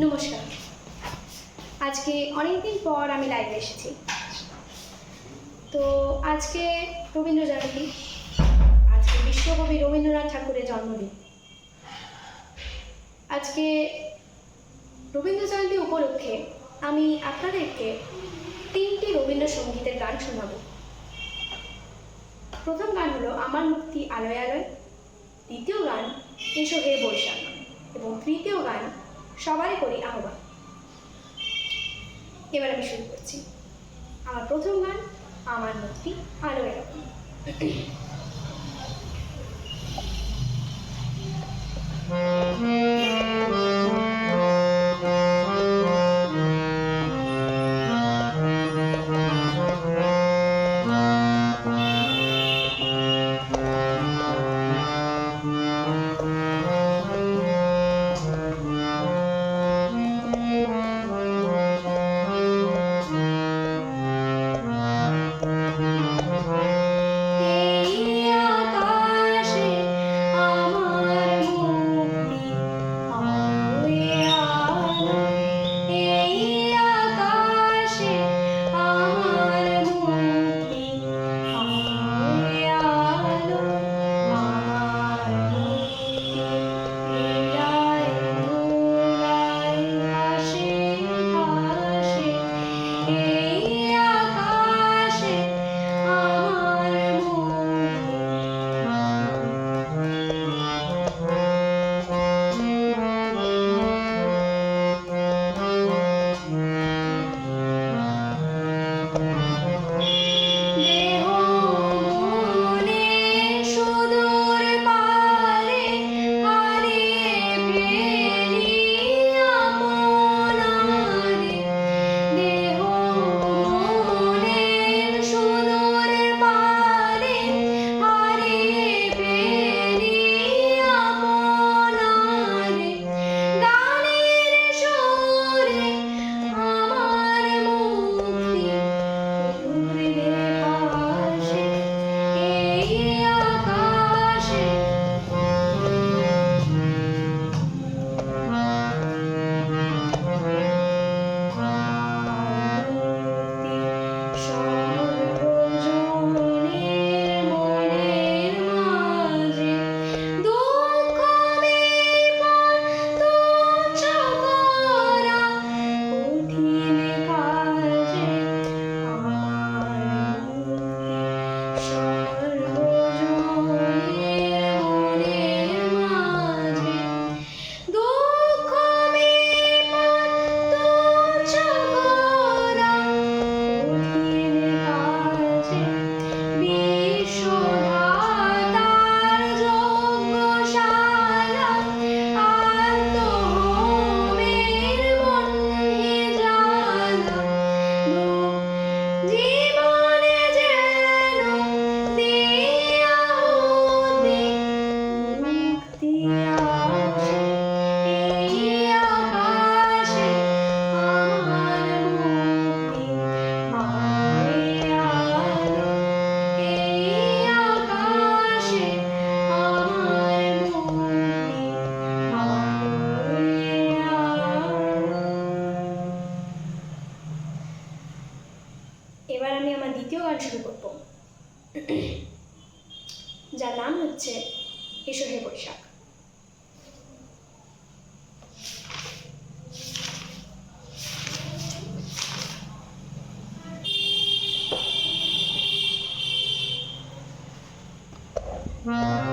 নমস্কার। আজকে অনেকদিন পর আমি লাইভে এসেছি। তো আজকে রবীন্দ্র জয়ন্তী আজকে বিশ্বকবি রবীন্দ্রনাথ ঠাকুরের জন্মদিন। আজকে রবীন্দ্র জয়ন্তী উপলক্ষে আমি আপনাদেরকে তিনটি রবীন্দ্রসঙ্গীতের গান শোনাব। প্রথম গান হলো আমার মুক্তি আলোয় আলোয়, দ্বিতীয় গান এসো হে বৈশাখ, এবং তৃতীয় গান সবারই করি আহ্বান। এবার আমি শুরু করছি। আমার প্রথম গান আমার মুক্তি আলোয় আলোয় গান শুরু করব। যার নাম হচ্ছে এসো হে বৈশাখ। এসো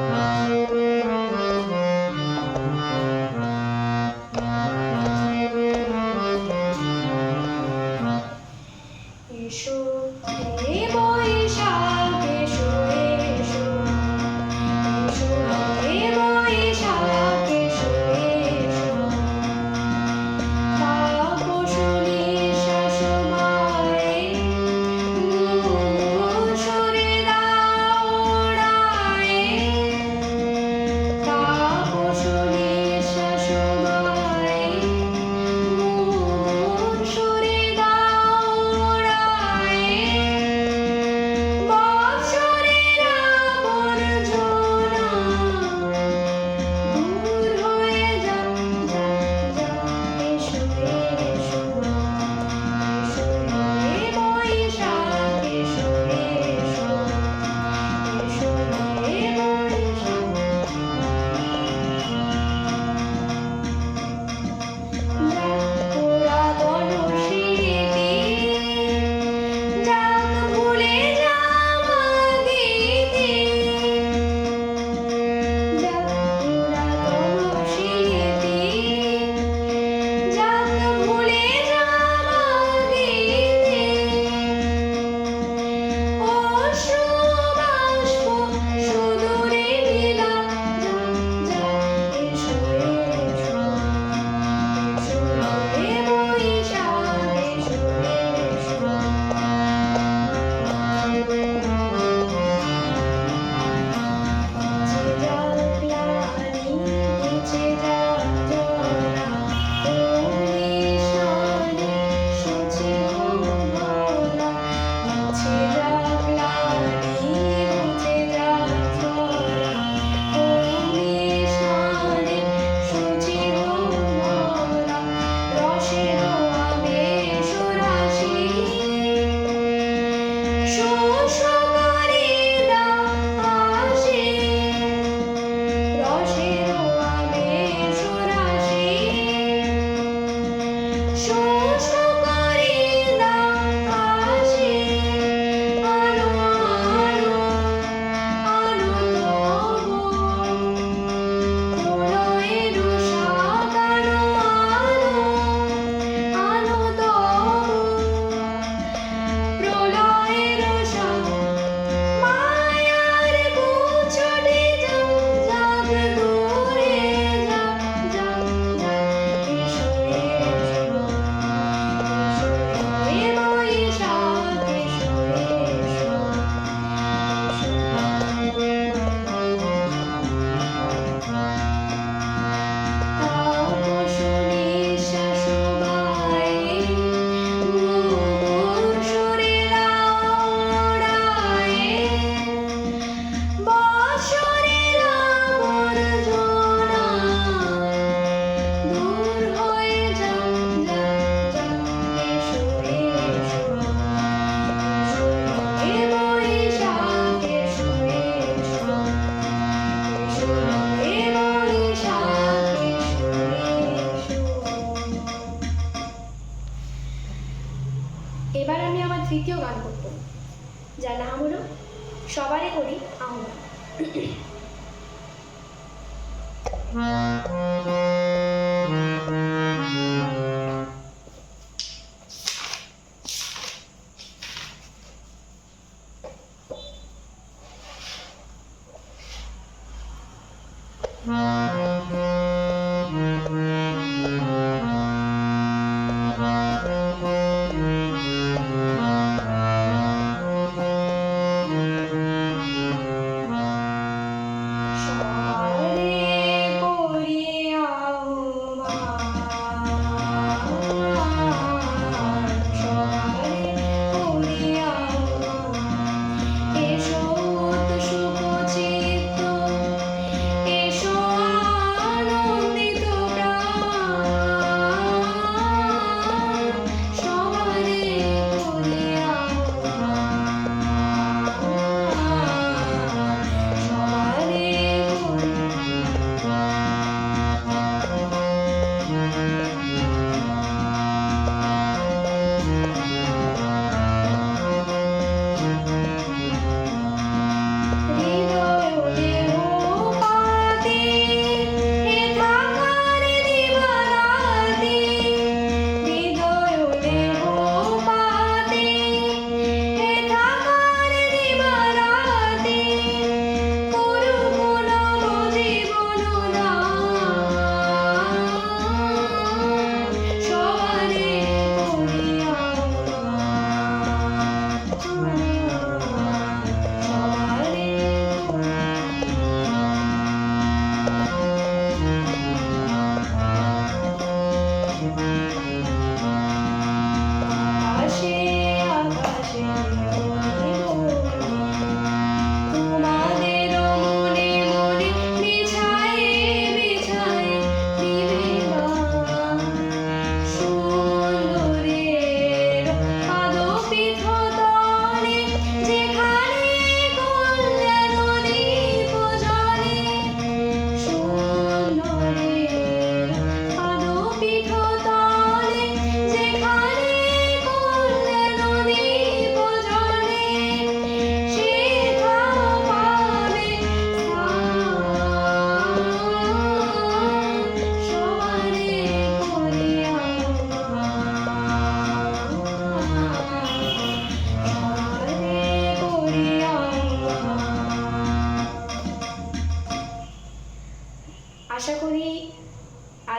হলো সবারই করি আহ্বান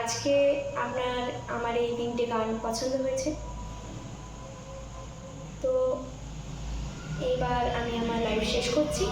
আজকে আপনার, আমার এই তিনটে গান পছন্দ হয়েছে। তো এইবার আমি আমার লাইফ শেষ করছি।